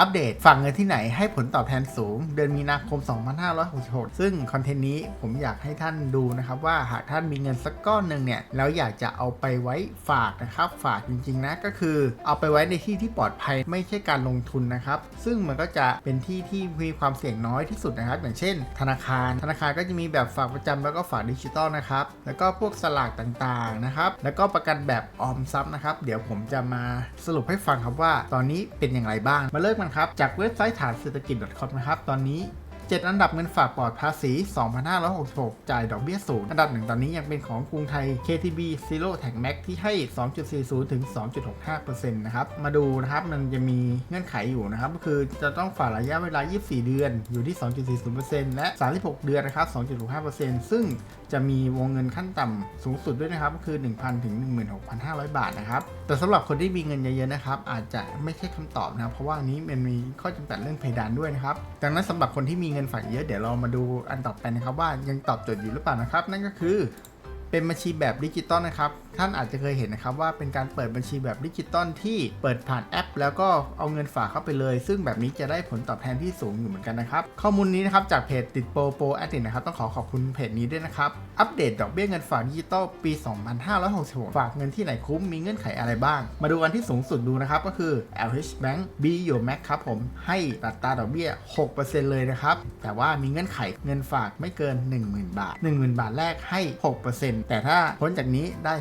อัปเดตฝากเงินที่ไหนให้ผลตอบแทนสูง เดือนมีนาคม 2566 ซึ่งคอนเทนต์นี้ผมอยากให้ท่านดูนะครับว่าหากท่านมีเงินสักก้อนหนึ่งเนี่ยแล้วอยากจะเอาไปไว้ฝากนะครับฝากจริงๆนะก็คือเอาไปไว้ในที่ที่ปลอดภัยไม่ใช่การลงทุนนะครับซึ่งมันก็จะเป็นที่ที่มีความเสี่ยงน้อยที่สุดนะครับอย่างเช่น ธนาคาร ธนาคารก็จะมีแบบฝากประจำแล้วก็ฝากดิจิตอลนะครับแล้วก็พวกสลากต่างๆนะครับแล้วก็ประกันแบบออมทรัพย์นะครับเดี๋ยวผมจะมาสรุปให้ฟังครับว่า ตอนนี้เป็นอย่างไรบ้างมาเริ่มกันครับ จากเว็บไซต์ฐานเศรษฐกิจ .com นะครับ ตอนนี้ 7 อันดับเงินฝากปลอดภาษี 2,566 จ่ายดอกเบี้ยสูง อันดับหนึ่งตอนนี้ยังเป็นของกรุงไทย KTB Zero Tax Max ที่ให้ 2.40 ถึง 2.65%นะครับ มาดูนะครับ มันจะมีเงื่อนไขอยู่นะครับ ก็คือจะต้องฝากระยะเวลา 24 เดือนอยู่ที่ 2.40%และ 36 เดือนนะครับ 2.65%ซึ่งจะมีวงเงินขั้นต่ำสูงสุดด้วยนะครับ ก็คือ 1,000 ถึง 16,500 บาทนะครับ แต่สำหรับคนที่มีเงินเยอะๆนะครับอาจจะไม่ใช่คำตอบนะเพราะว่านนี้มันมีข้อจำกัดเรื่องเพดานด้วยนะครับดังนั้นสำหรับคนที่มีเงินฝากเยอะเดี๋ยวเรามาดูอันต่อไปนะครับว่ายังตอบโจทย์อยู่หรือเปล่านะครับ นั่นก็คือ เป็นบัญชีแบบดิจิตอลนะครับ ท่านอาจจะเคยเห็นนะครับว่าเป็นการเปิดบัญชีแบบดิจิตอลที่เปิดผ่านแอป แล้วก็เอาเงินฝากเข้าไปเลย ซึ่งแบบนี้จะได้ผลตอบแทนที่สูงอยู่เหมือนกันนะครับ ข้อมูลนี้นะครับจากเพจติดโปรโปรแอดดินะครับต้องขอขอบคุณเพจนี้ด้วยนะครับ อัปเดตดอกเบี้ยเงินฝากดิจิตอลปี 2566 ฝากเงินที่ไหนคุ้มมีเงื่อนไขอะไรบ้าง มาดูอันที่สูงสุดดูนะครับก็คือ LH Bank B Your Max ครับผมให้อัตราดอกเบี้ย 6%เลยนะครับแต่ว่ามีเงื่อนไขเงินฝากไม่เกิน 10,000 บาท 10,000 บาทแรกให้ 6%แต่ถ้าพ้นจากนี้ได้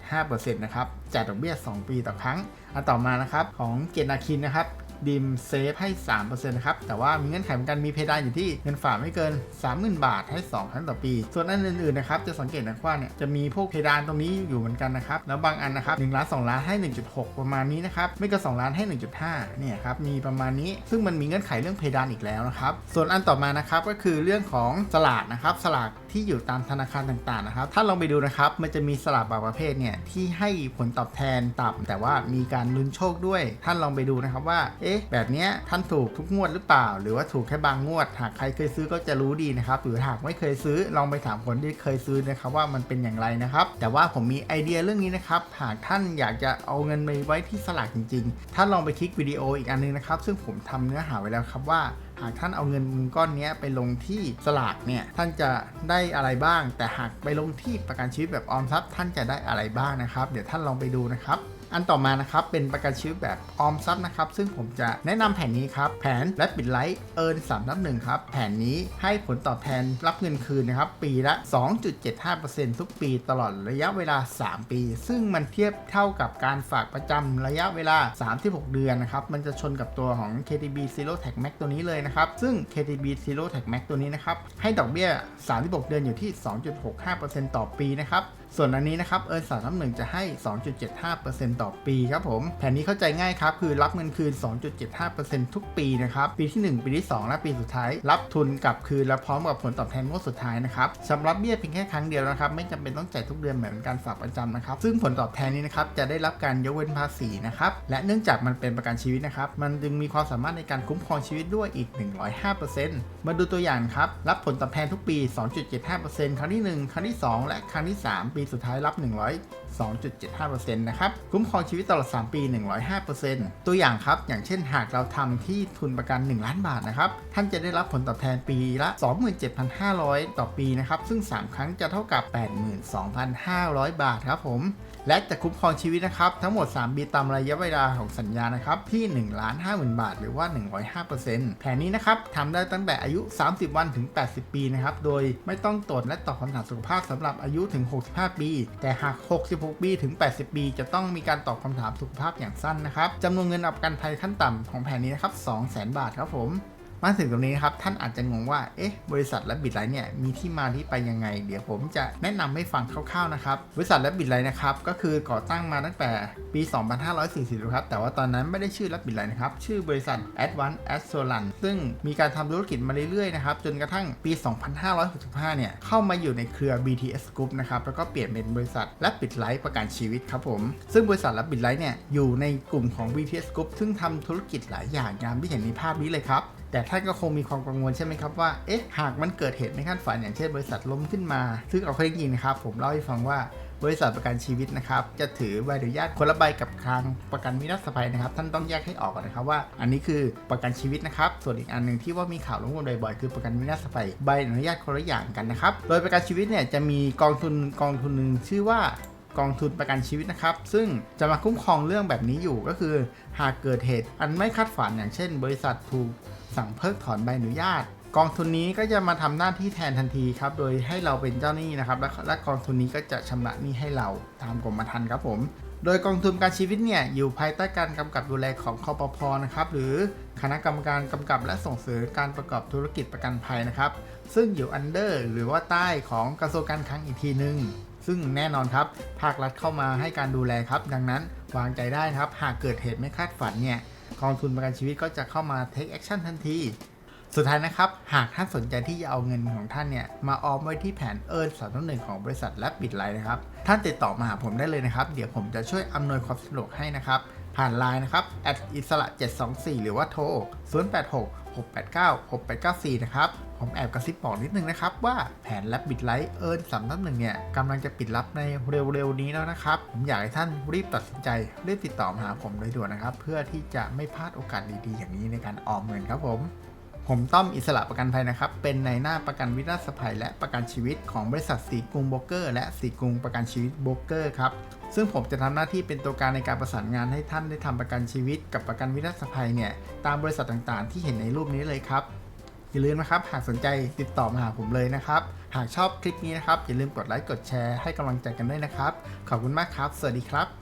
0.5%นะครับจ่ายดอกเบี้ย 2 ปีต่อครั้งอันต่อมานะครับของเกณฑ์นาคินนะครับ ดิมเซฟให้ 3%นะครับ แต่ว่ามีเงื่อนไขเหมือนกันมีเพดานอยู่ที่เงินฝากไม่เกิน 30,000 บาทให้ 2 ครั้งต่อปี ส่วนอันอื่นๆนะครับจะสังเกตนะว่าเนี่ยจะมีพวกเพดานตรงนี้อยู่เหมือนกันนะครับ แล้วบางอันนะครับ1ล้าน2ล้านให้ 1.6 ประมาณนี้นะครับ ไม่เกิน2ล้านให้ 1.5 เนี่ยครับมีประมาณนี้ซึ่งมันมีเงื่อนไขเรื่องเพดานอีกแล้วนะครับ ส่วนอันต่อมานะครับก็คือเรื่องของสลากนะครับสลากที่อยู่ตามธนาคารต่างๆนะครับ ถ้าลองไปดูนะครับมันจะมีสลากบางประเภทเนี่ยที่ให้ผลตอบแทนต่ำแต่ว่ามีการลุ้นโชคด้วย ท่านลองไปดูนะครับว่าเอ๊ะแบบเนี้ยท่านถูกทุกงวดหรือเปล่า หรือว่าถูกแค่บางงวด หากใครเคยซื้อก็จะรู้ดีนะครับหรือหากไม่เคยซื้อลองไปถามคนที่เคยซื้อนะครับว่ามันเป็นอย่างไรนะครับ แต่ว่าผมมีไอเดียเรื่องนี้นะครับหากท่านอยากจะเอาเงินไปไว้ที่สลากจริงๆท่านลองไปคลิกวิดีโออีกอันนึงนะครับซึ่งผมทำเนื้อหาไว้แล้วครับว่าหากท่านเอาเงินก้อนนี้ไปลงที่สลากเนี่ยท่านจะได้อะไรบ้าง แต่หากไปลงที่ประกันชีวิตแบบออมทรัพย์ท่านจะได้อะไรบ้างนะครับ เดี๋ยวท่านลองไปดูนะครับ อันต่อมานะครับเป็นประกันชีวิตแบบออมทรัพย์นะครับซึ่งผมจะแนะนำแผนนี้ครับแผนและปิดไลท์เอิร์น3นับหนึ่งครับแผนนี้ให้ผลตอบแทนรับเงินคืนนะครับปีละ 2.75%ทุกปีตลอดระยะเวลา 3 ปี ซึ่งมันเทียบเท่ากับการฝากประจำระยะเวลา 36 เดือนนะครับมันจะชนกับตัวของ KTB Zero Tax Max ตัวนี้เลยนะครับซึ่ง KTB Zero Tax Max ตัวนี้นะครับให้ดอกเบี้ย 36 เดือนอยู่ที่ 2.65%ต่อปีนะครับ ส่วนอันนี้นะครับเอิร์สามน้ำหนึ่งจะให้ 2.75%ต่อปีครับผม แผนนี้เข้าใจง่ายครับ คือรับเงินคืน 2.75%ทุกปีนะครับ ปีที่ 1 ปีที่ 2 และปีสุดท้าย รับทุนกลับคืนและพร้อมกับผลตอบแทนงวดสุดท้ายนะครับชำระเบี้ยเพียงแค่ครั้งเดียวนะครับ ไม่จำเป็นต้องจ่ายทุกเดือนเหมือนการฝากประจำนะครับ ซึ่งผลตอบแทนนี้นะครับจะได้รับการยกเว้นภาษีนะครับ และเนื่องจากมันเป็นประกันชีวิตนะครับ มันจึงมีความสามารถในการคุ้มครองชีวิตด้วยอีก 105%มาดูตัวอย่างครับ รับผลตอบแทนทุกปี 2.75%ครั้งที่ 1 ครั้งที่ 2 และครั้งที่ 3 ปีีสุดท้ายรับ100 2.75%นะครับ คุ้มครองชีวิตตลอด 3 ปี 105%ตัวอย่างครับ อย่างเช่นหากเราทำที่ทุนประกัน 1 ล้านบาทนะครับ ท่านจะได้รับผลตอบแทนปีละ 27,500 ต่อปีนะครับ ซึ่ง 3 ครั้งจะเท่ากับ 82,500 บาทครับผม และจะคุ้มครองชีวิตนะครับ ทั้งหมด 3 ปีตามระยะเวลาของสัญญานะครับ ที่ 1 ล้าน50,000 บาท หรือว่า 105%แผนนี้นะครับทำได้ตั้งแต่อายุ 30 วันถึง 80 ปีนะครับ โดยไม่ต้องตรวจและตอบคำถามสุขภาพสำหรับอายุถึง 65ปี แต่หาก 66 ปีถึง 80 ปี จะต้องมีการตอบคำถามสุขภาพอย่างสั้นนะครับจำนวนเงินอับกันภัยขั้นต่ำของแผนนี้นะครับ200,000 บาทครับผม มาถึงตรงนี้นะครับ ท่านอาจจะงงว่า เอ๊ะ บริษัทและบิตไลน์เนี่ย มีที่มาที่ไปยังไง เดี๋ยวผมจะแนะนำให้ฟังคร่าวๆนะครับ บริษัทและบิตไลน์นะครับ ก็คือก่อตั้งมาตั้งแต่ปี 2540 ครับ แต่ว่าตอนนั้นไม่ได้ชื่อและบิตไลน์นะครับ ชื่อบริษัท Advanced Assurance ซึ่งมีการทำธุรกิจมาเรื่อยๆนะครับ จนกระทั่งปี 2565 เนี่ย เข้ามาอยู่ในเครือ BTS Group นะครับ แล้วก็เปลี่ยนเป็นบริษัทและบิตไลน์ประกันชีวิตครับผม ซึ่งบริษัทและบิตไลน์เนี่ย อยู่ในกลุ่มของ BTS Group ซึ่งทำธุรกิจหลายอย่างตามที่เห็นในภาพนี้เลยครับ แต่ท่านก็คงมีความกังวลใช่ไหมครับว่า เอ๊ะ หากมันเกิดเหตุไม่คาดฝันอย่างเช่นบริษัทล้มขึ้นมา ซึ่งเอาเข้าจริงนะครับ ผมเล่าให้ฟังว่าบริษัทประกันชีวิตนะครับ จะถือใบอนุญาตคนละใบกับทางประกันวินาศภัยนะครับ ท่านต้องแยกให้ออกก่อนนะครับว่า อันนี้คือประกันชีวิตนะครับ ส่วนอีกอันหนึ่งที่ว่ามีข่าวลงกันบ่อยๆคือประกันวินาศภัยใบอนุญาตคนละอย่างกันนะครับ โดยประกันชีวิตเนี่ยจะมีกองทุนกองทุนหนึ่งชื่อว่า กองทุนประกันชีวิตนะครับ ซึ่งจะมาคุ้มครองเรื่องแบบนี้อยู่ก็คือ หากเกิดเหตุอันไม่คาดฝันอย่างเช่น บริษัทถูกสั่งเพิกถอนใบอนุญาต กองทุนนี้ก็จะมาทำหน้าที่แทนทันทีครับ โดยให้เราเป็นเจ้าหนี้นะครับ และกองทุนนี้ก็จะชำระหนี้ให้เราตามกรมธรรม์ครับผมโดยกองทุนประกันชีวิตเนี่ยอยู่ภายใต้การกำกับดูแลของคอปพนะครับหรือคณะกรรมการกำกับและส่งเสริมการประกอบธุรกิจประกันภัยนะครับ ซึ่งอยู่อันเดอร์หรือว่าใต้ของกระทรวงการคลังอีกทีหนึ่งซึ่งแน่นอนครับ ภาครัฐเข้ามาให้การดูแลครับ ดังนั้นวางใจได้ครับ หากเกิดเหตุไม่คาดฝันเนี่ยกองทุนประกันชีวิตก็จะเข้ามา take action ทันที สุดท้ายนะครับ หากท่านสนใจที่จะเอาเงินของท่านเนี่ย มาออมไว้ที่แผนเอิร์นสามต้นหนึ่งของบริษัทและปิดไลน์นะครับ ท่านติดต่อมาหาผมได้เลยนะครับ เดี๋ยวผมจะช่วยอำนวยความสะดวกให้นะครับ ผ่านไลน์นะครับ at อิสระ 724 หรือว่าโทร 086 689 6894 นะครับ ผมแอบกระซิบบอกนิดนึงนะครับ ว่าแผนแลบบิดไลท์เอิร์นสามตั้งหนึ่งเนี่ยกำลังจะปิดรับในเร็วๆนี้แล้วนะครับ ผมอยากให้ท่านรีบตัดสินใจ รีบติดต่อมาหาผมโดยด่วนนะครับ เพื่อที่จะไม่พลาดโอกาสดีๆ อย่างนี้ในการออมเงินครับผม ผมต้อมอิสระประกันภัยนะครับ เป็นในหน้าประกันวินาศภัยและประกันชีวิตของบริษัทสีกรุงโบรกเกอร์ และสีกรุงประกันชีวิตโบรกเกอร์ครับ ซึ่งผมจะทำหน้าที่เป็นตัวกลางในการประสานงานให้ท่านได้ทำประกันชีวิต กับประกันวินาศภัยเนี่ยตามบริษัทต่างๆ ที่เห็นในรูปนี้เลยครับ อย่าลืมนะครับ หากสนใจติดต่อมาหาผมเลยนะครับ หากชอบคลิปนี้นะครับอย่าลืมกดไลค์กดแชร์ให้กำลังใจกันด้วยนะครับ ขอบคุณมากครับ สวัสดีครับ